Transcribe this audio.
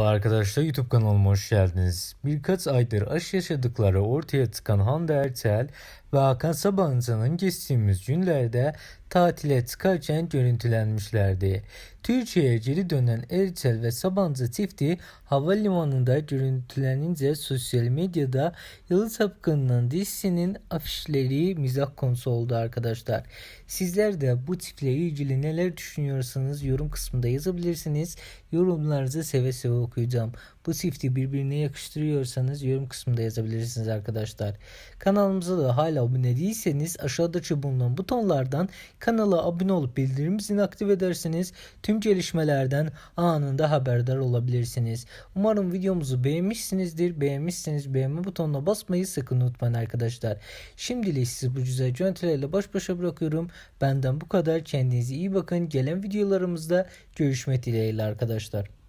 Merhabalar arkadaşlar YouTube kanalıma hoş geldiniz. Birkaç aydır aşk yaşadıkları ortaya çıkan Hande Erçel ve Hakan Sabancı'nın geçtiğimiz günlerde tatile çıkarken görüntülenmişlerdi. Türkiye'ye geri dönen Erçel ve Sabancı çifti havalimanında görüntülenince sosyal medyada Yalı Sapkın'ın dizisinin afişleri mizah konusu oldu arkadaşlar. Sizler de bu çiftle ilgili neler düşünüyorsanız yorum kısmında yazabilirsiniz. Yorumlarınızı seve seve okuyacağım. Bu çifti birbirine yakıştırıyorsanız yorum kısmında yazabilirsiniz arkadaşlar. Kanalımıza da hala abone değilseniz aşağıdaki bulunan butonlardan kanala abone olup bildirim zilini aktif ederseniz tüm gelişmelerden anında haberdar olabilirsiniz. Umarım videomuzu beğenmişsinizdir. Beğenmişseniz beğenme butonuna basmayı sakın unutmayın arkadaşlar. Şimdilik sizi bu güzel görüntülerle baş başa bırakıyorum. Benden bu kadar. Kendinize iyi bakın. Gelen videolarımızda görüşmek dileğiyle arkadaşlar.